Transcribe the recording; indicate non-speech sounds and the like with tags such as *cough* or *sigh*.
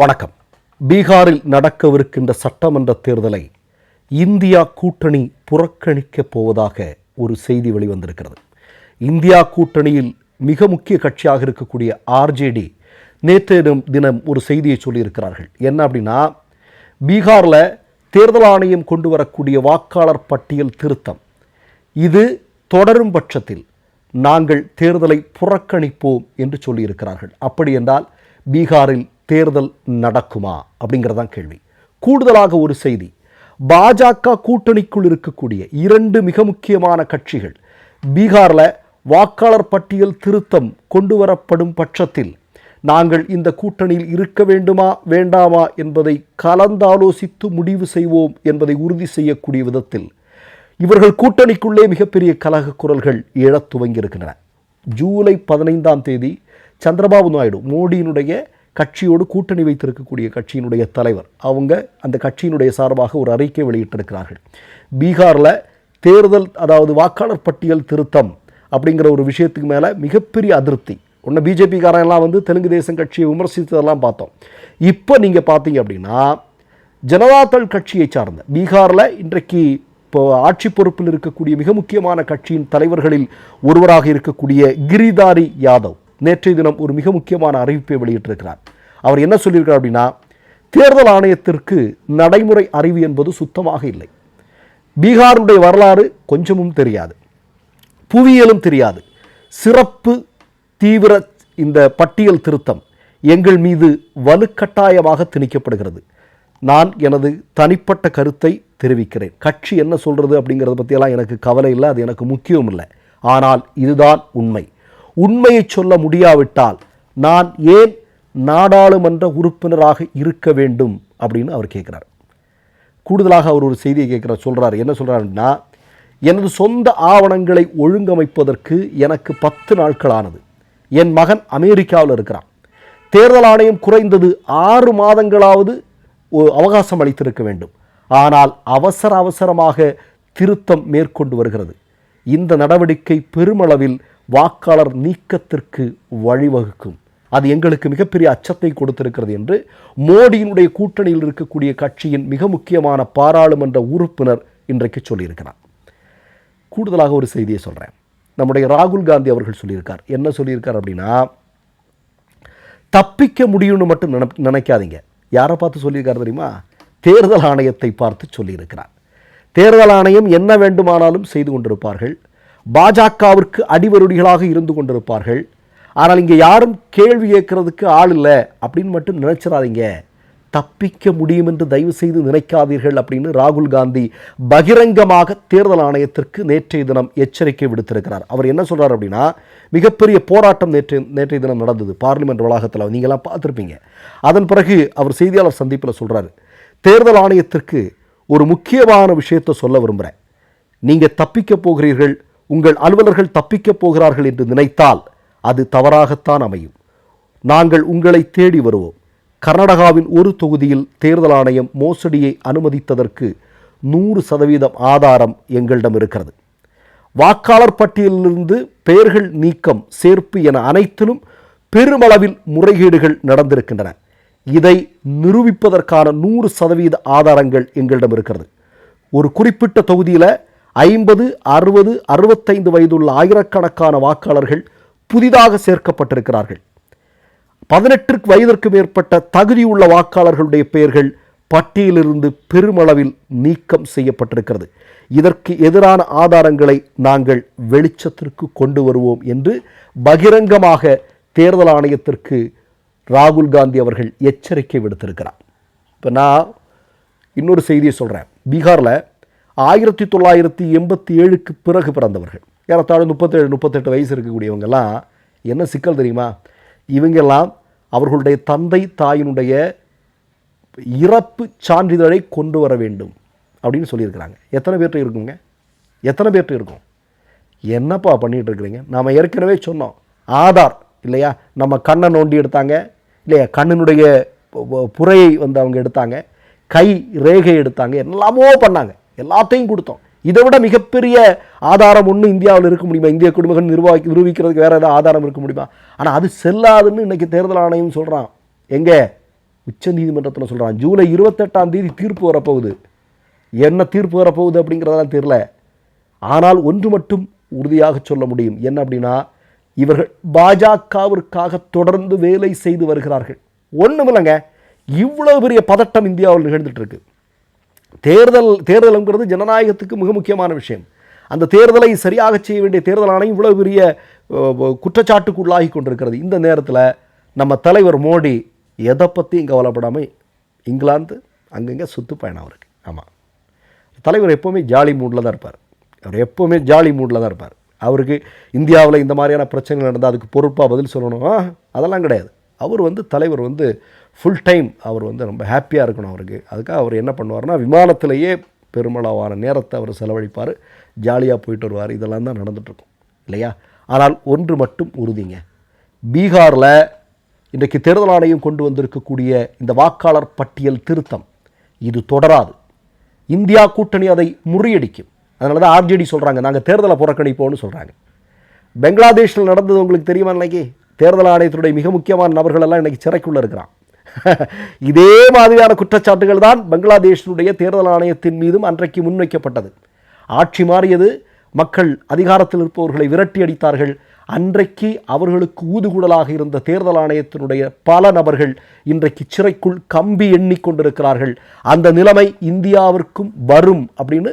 வணக்கம். பீகாரில் நடக்கவிருக்கின்ற சட்டமன்ற தேர்தலை இந்தியா கூட்டணி புறக்கணிக்கப் போவதாக ஒரு செய்தி வெளிவந்திருக்கிறது. இந்தியா கூட்டணியில் மிக முக்கிய கட்சியாக இருக்கக்கூடிய ஆர்ஜேடி நேற்று தினம் தினம் ஒரு செய்தியை சொல்லியிருக்கிறார்கள். என்ன அப்படின்னா பீகாரில் தேர்தல் ஆணையம் கொண்டு வரக்கூடிய வாக்காளர் பட்டியல் திருத்தம். இது தொடரும் பட்சத்தில் நாங்கள் தேர்தலை புறக்கணிப்போம் என்று சொல்லியிருக்கிறார்கள். அப்படி என்றால் பீகாரில் தேர்தல் நடக்குமா அப்படிங்கிறதான் கேள்வி. கூடுதலாக ஒரு செய்தி. பாஜக கூட்டணிக்குள் இருக்கக்கூடிய இரண்டு மிக முக்கியமான கட்சிகள் பீகாரில் வாக்காளர் பட்டியல் திருத்தம் கொண்டு வரப்படும் பட்சத்தில் நாங்கள் இந்த கூட்டணியில் இருக்க வேண்டுமா வேண்டாமா என்பதை கலந்தாலோசித்து முடிவு செய்வோம் என்பதை உறுதி செய்யக்கூடிய விதத்தில் இவர்கள் கூட்டணிக்குள்ளே மிகப்பெரிய கலக குரல்கள் எழத் துவங்கியிருக்கின்றன. ஜூலை பதினைந்தாம் தேதி சந்திரபாபு நாயுடு மோடியினுடைய கட்சியோடு கூட்டணி வைத்திருக்கக்கூடிய கட்சியினுடைய தலைவர். அவங்க அந்த கட்சியினுடைய சார்பாக ஒரு அறிக்கை வெளியிட்டிருக்கிறார்கள். பீகாரில் தேர்தல் அதாவது வாக்காளர் பட்டியல் திருத்தம் அப்படிங்கிற ஒரு விஷயத்துக்கு மேலே மிகப்பெரிய அதிருப்தி. ஒன்று பிஜேபிக்காரெல்லாம் வந்து தெலுங்கு தேசம் கட்சியை விமர்சித்ததெல்லாம் பார்த்தோம். இப்போ நீங்கள் பார்த்தீங்க அப்படின்னா ஜனதாதள் கட்சியை சார்ந்த பீகாரில் இன்றைக்கு இப்போ ஆட்சி பொறுப்பில் இருக்கக்கூடிய மிக முக்கியமான கட்சியின் தலைவர்களில் ஒருவராக இருக்கக்கூடிய கிரிதாரி யாதவ். நேற்றைய தினம் ஒரு மிக முக்கியமான அறிவிப்பை வெளியிட்டிருக்கிறார். அவர் என்ன சொல்லியிருக்கிறார் அப்படின்னா தேர்தல் ஆணையத்திற்கு நடைமுறை அறிவு என்பது சுத்தமாக இல்லை. பீகாருடைய வரலாறு கொஞ்சமும் தெரியாது. புவியியலும் தெரியாது. சிறப்பு தீவிர இந்த பட்டியல் திருத்தம் எங்கள் மீது வலுக்கட்டாயமாக திணிக்கப்படுகிறது. நான் எனது தனிப்பட்ட கருத்தை தெரிவிக்கிறேன். கட்சி என்ன சொல்கிறது அப்படிங்கிறத பற்றியெல்லாம் எனக்கு கவலை இல்லை. அது எனக்கு முக்கியம் இல்லை. ஆனால் இதுதான் உண்மை. உண்மையை சொல்ல முடியாவிட்டால் நான் ஏன் நாடாளுமன்ற உறுப்பினராக இருக்க வேண்டும் அப்படின்னு அவர் கேட்குறார் கூடுதலாக அவர் ஒரு செய்தியை கேட்குறார் சொல்கிறார் என்ன சொல்கிறாருன்னா எனது சொந்த ஆவணங்களை ஒழுங்கமைப்பதற்கு எனக்கு பத்து நாட்கள் ஆனது என் மகன் அமெரிக்காவில் இருக்கிறான். தேர்தல் ஆணையம் குறைந்தது ஆறு மாதங்களாவது அவகாசம் அளித்திருக்க வேண்டும். ஆனால் அவசர அவசரமாக திருத்தம் மேற்கொண்டு வருகிறது. இந்த நடவடிக்கை பெருமளவில் வாக்காளர் நீக்கத்திற்கு வழிவகுக்கும். அது எங்களுக்கு மிகப்பெரிய அச்சத்தை கொடுத்திருக்கிறது என்று மோடியினுடைய கூட்டணியில் இருக்கக்கூடிய கட்சியின் மிக முக்கியமான பாராளுமன்ற உறுப்பினர் இன்றைக்கு சொல்லியிருக்கிறார். கூடுதலாக ஒரு செய்தியை சொல்கிறேன் நம்முடைய ராகுல் காந்தி அவர்கள் சொல்லியிருக்கார். என்ன சொல்லியிருக்கார் அப்படின்னா தப்பிக்க முடியும்னு மட்டும் நினை நினைக்காதீங்க. யாரை பார்த்து சொல்லியிருக்காரு தெரியுமா? தேர்தல் ஆணையத்தை பார்த்து சொல்லியிருக்கிறார். தேர்தல் ஆணையம் என்ன வேண்டுமானாலும் செய்து கொண்டிருப்பார்கள். பாஜகவிற்கு அடிவருடிகளாக இருந்து கொண்டிருப்பார்கள். ஆனால் இங்கே யாரும் கேள்வி கேட்கறதுக்கு ஆள் இல்லை அப்படின்னு மட்டும் நினைச்சிடாதீங்க. தப்பிக்க முடியும் என்று தயவு செய்து நினைக்காதீர்கள் அப்படின்னு ராகுல் காந்தி பகிரங்கமாக தேர்தல் ஆணையத்திற்கு நேற்றைய தினம் எச்சரிக்கை விடுத்திருக்கிறார். அவர் என்ன சொல்கிறார் அப்படின்னா மிகப்பெரிய போராட்டம் நேற்று நேற்றைய தினம் நடந்தது. பார்லிமெண்ட் வளாகத்தில் நீங்களாம் பார்த்துருப்பீங்க. அதன் பிறகு அவர் செய்தியாளர் சந்திப்பில் சொல்கிறார் தேர்தல் ஆணையத்திற்கு ஒரு முக்கியமான விஷயத்தை சொல்ல விரும்புகிறேன் நீங்கள் தப்பிக்கப் போகிறீர்கள் உங்கள் அலுவலர்கள் தப்பிக்கப் போகிறார்கள் என்று நினைத்தால் அது தவறாகத்தான் அமையும். நாங்கள் உங்களை தேடி வருவோம். கர்நாடகாவின் ஒரு தொகுதியில் தேர்தல் ஆணையம் மோசடியை அனுமதித்ததற்கு நூறு சதவீதம் ஆதாரம் எங்களிடம் இருக்கிறது. வாக்காளர் பட்டியலிலிருந்து பெயர்கள் நீக்கம் சேர்ப்பு என அனைத்திலும் பெருமளவில் முறைகேடுகள் நடந்திருக்கின்றன. இதை நிரூபிப்பதற்கான நூறு சதவீத ஆதாரங்கள் எங்களிடம் இருக்கிறது. ஒரு குறிப்பிட்ட தொகுதியில் ஐம்பது அறுபது அறுபத்தைந்து வயதுள்ள ஆயிரக்கணக்கான வாக்காளர்கள் புதிதாக சேர்க்கப்பட்டிருக்கிறார்கள். பதினெட்டு வயதிற்கு மேற்பட்ட தகுதியுள்ள வாக்காளர்களுடைய பெயர்கள் பட்டியலிருந்து பெருமளவில் நீக்கம் செய்யப்பட்டிருக்கிறது. இதற்கு எதிரான ஆதாரங்களை நாங்கள் வெளிச்சத்திற்கு கொண்டு வருவோம் என்று பகிரங்கமாக தேர்தல் ஆணையத்திற்கு ராகுல் காந்தி அவர்கள் எச்சரிக்கை விடுத்திருக்கிறார். இப்போ நான் இன்னொரு செய்தியை சொல்கிறேன் பீகாரில் ஆயிரத்தி தொள்ளாயிரத்தி எண்பத்தி ஏழுக்கு பிறகு பிறந்தவர்கள். ஏறத்தாழ முப்பத்தேழு முப்பத்தெட்டு வயசு இருக்கக்கூடியவங்கெல்லாம் என்ன சிக்கல் தெரியுமா? இவங்கெல்லாம் அவர்களுடைய தந்தை தாயினுடைய இறப்பு சான்றிதழை கொண்டு வர வேண்டும் அப்படின்னு சொல்லியிருக்கிறாங்க. எத்தனை பேர்கிட்ட இருக்குங்க? எத்தனை பேர்கிட்ட இருக்கும்? என்னப்பா பண்ணிகிட்டு இருக்கிறீங்க? நாம் ஏற்கனவே சொன்னோம். ஆதார் இல்லையா? நம்ம கண்ணை நோண்டி எடுத்தாங்க. இல்லையா கண்ணினுடைய புறையை புரையை வந்து அவங்க எடுத்தாங்க. கை ரேகை எடுத்தாங்க. எல்லாமோ பண்ணாங்க. எல்லாத்தையும் கொடுத்தோம். இதை விட மிகப்பெரிய ஆதாரம் ஒன்று இந்தியாவில் இருக்க முடியுமா? இந்திய குடிமகன் நிர்வாகி நிரூபிக்கிறதுக்கு வேறு ஏதாவது ஆதாரம் இருக்க முடியுமா? ஆனால் அது செல்லாதுன்னு இன்றைக்கி தேர்தல் ஆணையம் சொல்கிறான் எங்கே? உச்ச நீதிமன்றத்தில் சொல்கிறான் ஜூலை இருபத்தெட்டாம் தேதி தீர்ப்பு வரப்போகுது. என்ன தீர்ப்பு வரப்போகுது அப்படிங்கிறதெல்லாம் தெரில ஆனால் ஒன்று மட்டும் உறுதியாக சொல்ல முடியும். என்ன அப்படின்னா இவர்கள் பாஜகவிற்காக தொடர்ந்து வேலை செய்து வருகிறார்கள். ஒன்றும் இல்லைங்க இவ்வளவு பெரிய பதட்டம் இந்தியாவில் நிகழ்ந்துட்டு இருக்கு தேர்தல் தேர்தலுங்கிறது ஜனநாயகத்துக்கு மிக முக்கியமான விஷயம். அந்த தேர்தலை சரியாக செய்ய வேண்டிய தேர்தல் ஆணையம் இவ்வளவு பெரிய அஹ், குற்றச்சாட்டுக்குள்ளாகி கொண்டிருக்கிறது. இந்த நேரத்தில் நம்ம தலைவர் மோடி எதை பற்றியும் கவலைப்படாமல் இங்கிலாந்து அங்கங்கே சுற்றுப்பயணம் அவருக்கு. ஆமாம் தலைவர் எப்போவுமே ஜாலி மூடில் தான் இருப்பார். அவர் எப்போவுமே ஜாலி மூடில் தான் இருப்பார். அவருக்கு இந்தியாவில் இந்த மாதிரியான பிரச்சனைகள் நடந்தால் அதுக்கு பொறுப்பாக பதில் சொல்லணும். அதெல்லாம் கிடையாது. அவர் வந்து தலைவர் வந்து ஃபுல் டைம் அவர் வந்து ரொம்ப ஹாப்பியாக இருக்கணும் அவருக்கு. அதுக்காக அவர் என்ன பண்ணுவார்னா விமானத்திலேயே பெருமளவான நேரத்தை அவர் செலவழிப்பார். ஜாலியாக போயிட்டு வருவார். இதெல்லாம் தான் நடந்துகிட்ருக்கும் இல்லையா? ஆனால் ஒன்று மட்டும் உறுதிங்க. பீகாரில் இன்றைக்கு தேர்தல் ஆணையம் கொண்டு வந்திருக்கக்கூடிய இந்த வாக்காளர் பட்டியல் திருத்தம் இது தொடராது. இந்தியா கூட்டணி அதை முறியடிக்கும். அதனால தான் ஆர்ஜேடி சொல்கிறாங்க நாங்கள் தேர்தலை புறக்கணிப்போம்னு சொல்கிறாங்க பெங்களாதேஷில் நடந்தது உங்களுக்கு தெரியுமா இன்னைக்கு தேர்தல் ஆணையத்தினுடைய மிக முக்கியமான நபர்கள் எல்லாம் இன்றைக்கி சிறைக்குள்ளே இருக்கிறான். *laughs* இதே மாதிரியான குற்றச்சாட்டுகள் தான் பங்களாதேஷினுடைய தேர்தல் ஆணையத்தின் மீதும் அன்றைக்கு முன்வைக்கப்பட்டது. ஆட்சி மாறியது மக்கள் அதிகாரத்தில் இருப்பவர்களை விரட்டி அடித்தார்கள். அன்றைக்கு அவர்களுக்கு ஊதுகுடலாக இருந்த தேர்தல் ஆணையத்தினுடைய பல நபர்கள் இன்றைக்கு சிறைக்குள் கம்பி எண்ணிக்கொண்டிருக்கிறார்கள் அந்த நிலைமை இந்தியாவிற்கும் வரும் அப்படின்னு